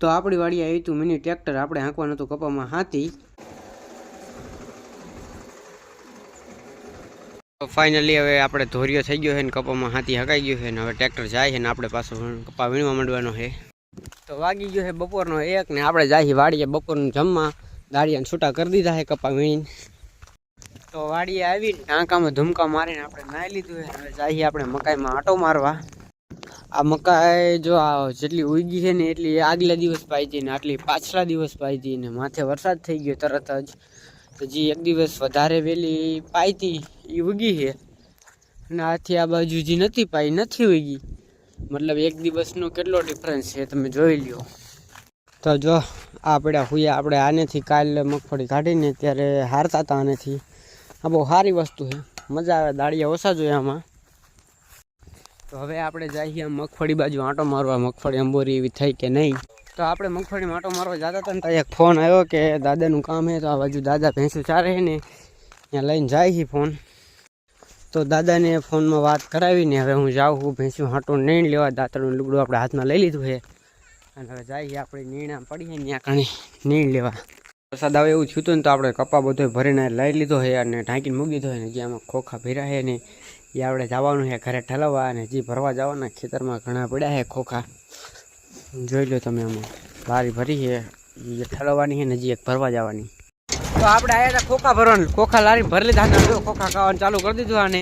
તો આપણી વાડી આવી હતું મિની ટ્રેક્ટર આપણે હાંકવાનું હતું કપામાં હાથી ફાઇનલી હવે આપણે ધોરિયો થઈ ગયો છે ને કપામાં હાથી હકાઈ ગયો છે ને હવે ટ્રેક્ટર જાય છે ને આપણે પાછું કપા વીણવા માંડવાનો છે. તો વાગી ગયો છે બપોરનો એક ને આપણે જાય વાડીએ બપોરનું જમવા. દાળિયાને છૂટા કરી દીધા છે કપા વીણીને. તો વાડીએ આવી ટાંકામાં ધુમકા મારીને આપણે નાહી લીધું છે હવે જઈએ આપણે મકાઈમાં આટો મારવા. આ મકાઈ જો આ જેટલી ઉગી છે ને એટલી આગલા દિવસ પાઈ ને આટલી પાછલા દિવસ પાઈ ને માથે વરસાદ થઈ ગયો તરત જ. તો જે એક દિવસ વધારે વહેલી પાઈ એ ઉગી છે. અને આથી આ બાજુ જે નથી પાઈ, નથી ઉગી. મતલબ એક દિવસનો કેટલો ડિફરન્સ છે તમે જોઈ લ્યો. તો જો, આ પડ્યા હુયા, આપણે આનેથી કાલે મગફળી કાઢીને ત્યારે હારતા હતા આનેથી. આ બહુ સારી વસ્તુ છે. મજા આવે, દાળિયા ઓછા જોઈએ આમાં. તો હવે આપણે જઈએ મગફળી બાજુ આંટો મારવા, મગફળી અંબોરી એવી થઈ કે નહીં? તો આપણે મગફળીમાં આંટો મારવા જતા હતા ને તો એક ફોન આવ્યો કે દાદાનું કામ છે તો આ બાજુ દાદા ભેંસું ચારે ને, ત્યાં લઈને જાય છે ફોન. તો દાદાને ફોનમાં વાત કરાવીને હવે હું જાઉં છું, ભેંસું હાંટો નહીં લેવા દાંતરનું લુગડું આપણે હાથમાં લઈ લીધું છે. અને હવે જઈએ આપણે નીણા પડીએ ત્યાં કણે નીણ લેવા. વરસાદ આવે એવું થયું હતું ને તો આપણે કપા બધો ભરીને લઈ લીધો છે અને ઢાંકીને મૂકી દીધો છે ને જ્યાં આમાં ખોખા ભર્યા છે ને એ આપણે જવાનું છે ઘરે ઠલવવા અને જે ભરવા જવાના ખેતરમાં ઘણા પડ્યા છે ખોખા. જોઈ લો તમે આમાં. બારી ભરી છે એ ઠલવવાની છે ને હજી એક ભરવા જવાની. તો આપણે આવ્યા હતા ખોખા ભરવાનું. ખોખા લારી ભરી લીધા ખોખા ખાવાનું ચાલુ કરી દીધું આને.